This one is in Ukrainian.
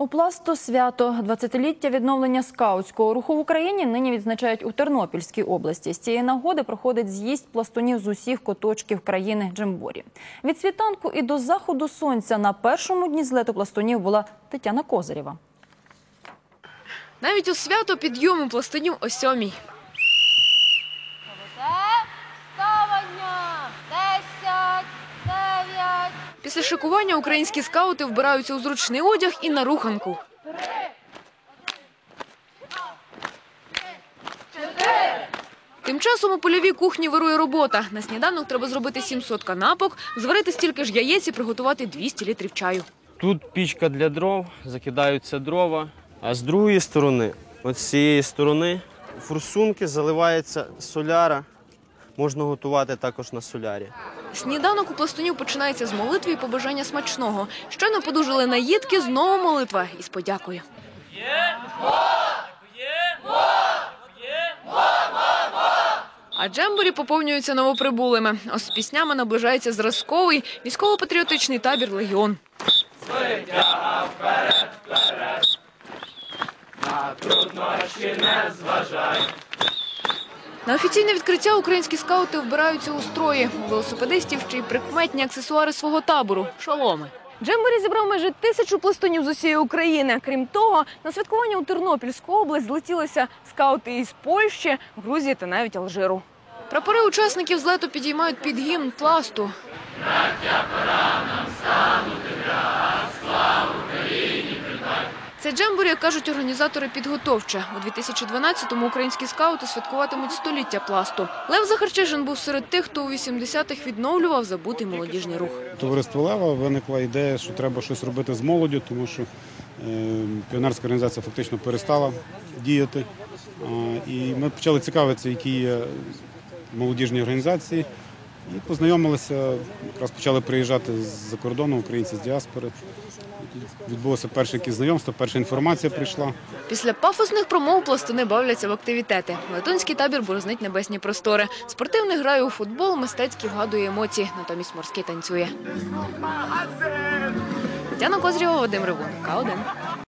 У пласту свято 20-ліття відновлення скаутського руху в Україні нині відзначають у Тернопільській області. З цієї нагоди проходить з'їзд пластунів з усіх куточків країни Джемборі. Від світанку і до заходу сонця на першому дні злету пластунів була Тетяна Козирєва. Навіть у свято підйому пластунів о сьомій. Після шикування українські скаути вбираються у зручний одяг і на руханку. Тим часом у польовій кухні вирує робота. На сніданок треба зробити 700 канапок, зварити стільки ж яєць і приготувати 200 літрів чаю. Тут пічка для дров, закидаються дрова. А з другої сторони, от з цієї сторони, форсунки заливається соляра. Можна готувати також на солярі. Сніданок у пластунів починається з молитви і побажання смачного. Щойно подужали наїдки, знову молитва із подякою. А джемборі поповнюються новоприбулими. Ось з піснями наближається зразковий військово-патріотичний табір «Легіон». На офіційне відкриття українські скаути вбираються у строї. У велосипедистів ще й прикметні аксесуари свого табору – шоломи. Джембері зібрав майже тисячу пластунів з усієї України. Крім того, на святкування у Тернопільську область злетілися скаути із Польщі, Грузії та навіть Алжиру. Прапори учасників злету підіймають під гімн пласту. Це як кажуть організатори, підготовче. У 2012-му українські скаути святкуватимуть століття пласту. Лев Захарчишин був серед тих, хто у 80-х відновлював забутий молодіжний рух. Товариство Лева виникла ідея, що треба щось робити з молоддю, тому що е, піонерська організація фактично перестала діяти. І ми почали цікавитися, які є молодіжні організації, і познайомилися, якраз почали приїжджати з-за кордону, українці з діаспори. Відбулося перше якісь знайомство, перша інформація прийшла. Після пафосних промов пластуни бавляться в активітети. Летунський табір борознить небесні простори. Спортивний грає у футбол, мистецький вгадує емоції, натомість морський танцює. Тетяна Козрєва, Вадим Ривун, К1.